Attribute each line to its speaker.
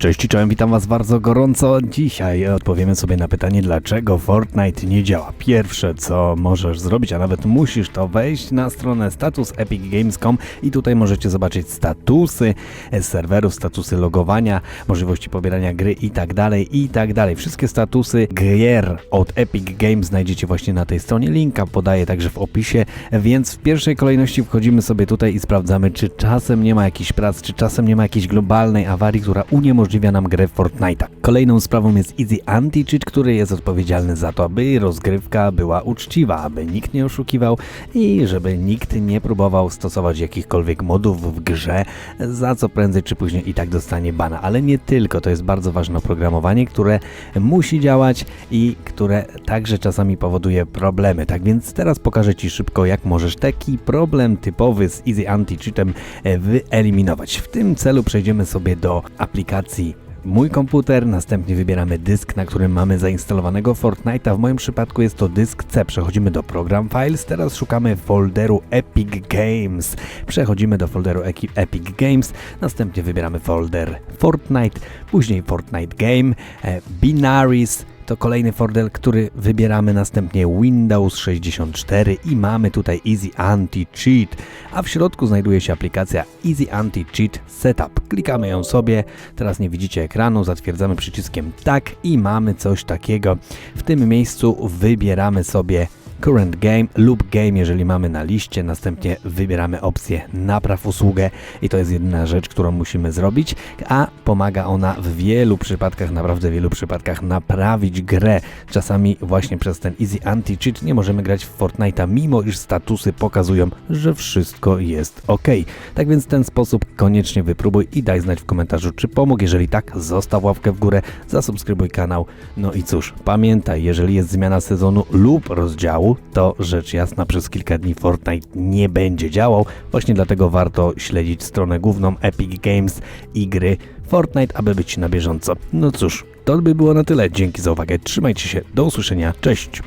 Speaker 1: Cześć czołem, witam was bardzo gorąco. Dzisiaj odpowiemy sobie na pytanie, dlaczego Fortnite nie działa. Pierwsze, co możesz zrobić, a nawet musisz, to wejść na stronę status epicgames.com i tutaj możecie zobaczyć statusy serwerów, statusy logowania, możliwości pobierania gry i tak dalej, i tak dalej. Wszystkie statusy gier od Epic Games znajdziecie właśnie na tej stronie. Linka podaję także w opisie, więc w pierwszej kolejności wchodzimy sobie tutaj i sprawdzamy, czy czasem nie ma jakichś prac, czy czasem nie ma jakiejś globalnej awarii, która uniemożliwia nam grę w Fortnite'a. Kolejną sprawą jest Easy Anti-Cheat, który jest odpowiedzialny za to, aby rozgrywka była uczciwa, aby nikt nie oszukiwał i żeby nikt nie próbował stosować jakichkolwiek modów w grze, za co prędzej czy później i tak dostanie bana. Ale nie tylko, to jest bardzo ważne oprogramowanie, które musi działać i które także czasami powoduje problemy. Tak więc teraz pokażę Ci szybko, jak możesz taki problem typowy z Easy Anti-Cheatem e, wyeliminować. W tym celu przejdziemy sobie do aplikacji mój komputer, następnie wybieramy dysk, na którym mamy zainstalowanego Fortnite'a. W moim przypadku jest to dysk C. Przechodzimy do Program Files, teraz szukamy folderu Epic Games. Przechodzimy do folderu Epic Games, następnie wybieramy folder Fortnite, później Fortnite Game, e, Binaries, to kolejny folder, który wybieramy następnie Windows 64 i mamy tutaj Easy Anti-Cheat, a w środku znajduje się aplikacja Easy Anti-Cheat Setup. Klikamy ją sobie, teraz nie widzicie ekranu, zatwierdzamy przyciskiem tak i mamy coś takiego. W tym miejscu wybieramy sobie Current Game lub Game, jeżeli mamy na liście. Następnie wybieramy opcję Napraw usługę i to jest jedyna rzecz, którą musimy zrobić, a pomaga ona w wielu przypadkach, naprawdę wielu przypadkach naprawić grę. Czasami właśnie przez ten Easy Anti-Cheat nie możemy grać w Fortnite'a, mimo iż statusy pokazują, że wszystko jest ok. Tak więc ten sposób koniecznie wypróbuj i daj znać w komentarzu, czy pomógł. Jeżeli tak, zostaw łapkę w górę, zasubskrybuj kanał. No i cóż, pamiętaj, jeżeli jest zmiana sezonu lub rozdziału, to rzecz jasna przez kilka dni Fortnite nie będzie działał. Właśnie dlatego warto śledzić stronę główną Epic Games i gry Fortnite, aby być na bieżąco. No cóż, to by było na tyle. Dzięki za uwagę, trzymajcie się, do usłyszenia, cześć!